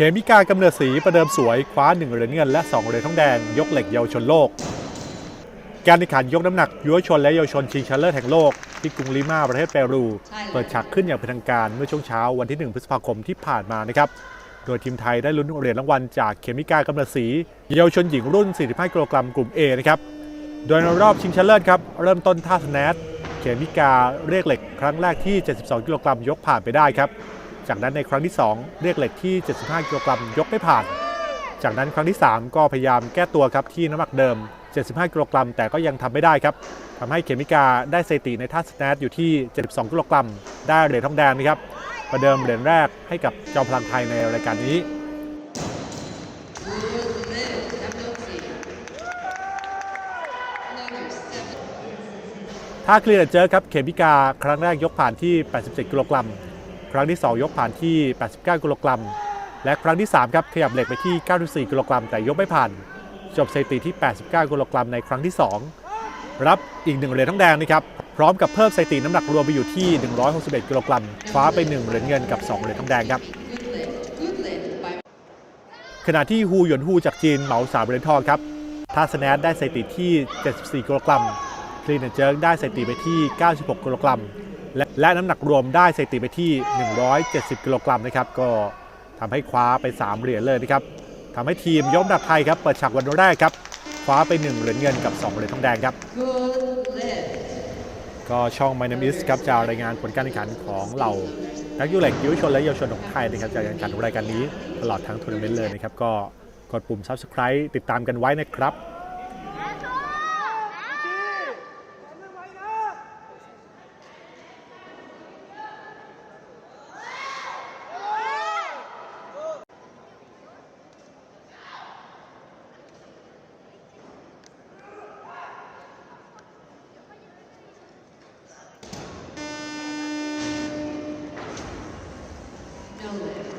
เขมิกากำเนิดศรีประเดิมสวยคว้า 1 เหรียญเงินและ 2 เหรียญทองแดง ยกเหล็กเยาวชนโลก การแข่งขันยกน้ำหนักยุวชนและเยาวชนชิงชนะเลิศแห่งโลก ที่กรุงลิมาประเทศเปรู เปิดฉากขึ้นอย่างเป็นทางการเมื่อช่วงเช้าวันที่ 1 พฤษภาคมที่ผ่านมานะครับโดยทีมไทยได้ลุ้นเหรียญรางวัลจากเขมิกากำเนิดศรีเยาวชนหญิงรุ่น 45 กิโลกรัมกลุ่ม A นะครับโดยในรอบชิงชนะเลิศครับเริ่มต้นท่าสแนทเขมิกาเรียกเหล็กครั้งแรกที่ 72 กิโลกรัมยกผ่านไปได้ครับ จากนั้นในครั้งที่ 2 เรียกเหล็กที่ 75 กิโลกรัมยกไม่ผ่าน จากนั้นครั้งที่ 3 ก็พยายามแก้ตัวครับที่น้ำหนักเดิม 75 กิโลกรัม แต่ก็ยังทำไม่ได้ครับทำให้เขมิกาได้สถิติในท่าสแนทอยู่ที่ 72 กิโลกรัม ได้เหรียญทองแดงนะครับประเดิมเหรียญแรกให้กับจอมพลังไทยในรายการนี้ท่าเคลียร์เจอครับเขมิกาครั้งแรกยกผ่านที่ 87 กิโลกรัม ครั้งที่ 2 ยกผ่านที่ 89 กิโลกรัม และครั้งที่ 3 ครับ ขยับเหล็กไปที่ 94 กิโลกรัม แต่ยกไม่ผ่าน จบสถิติที่ 89 กิโลกรัมในครั้งที่ 2 รับอีกหนึ่งเหรียญทองแดงนะครับ พร้อมกับเพิ่มสถิติน้ำหนักรวมไปอยู่ที่ 161 กิโลกรัม คว้าไป1เหรียญเงินกับ 2เหรียญทองแดงครับ ขณะที่ฮูหยวนฮูจากจีนเหมาสามเหรียญทองครับท่าสแนทได้สถิติที่ 74 กิโลกรัมคลีนเจิร์กได้สถิติไปที่ 96 กิโลกรัม และและน้ำหนักรวมได้สถิติไปที่ 170 กิโลกรัมนะครับ ก็ทำให้คว้าไป 3 เหรียญเลยนะครับทำให้ทีมยกน้ำหนักไทยครับเปิดฉากวันแรกครับคว้าไป 1 เหรียญเงินกับ 2 เหรียญทองแดงครับ ก็ช่อง My Name Is ครับจะรายงานผลการแข่งขันของเหล่านักยูเหล็กยุวชนและเยาวชนของไทยนะครับจากการแข่งขันรายการนี้ตลอดทั้งทัวร์นาเมนต์เลยนะครับก็กดปุ่ม Subscribe ติดตามกันไว้นะครับ building.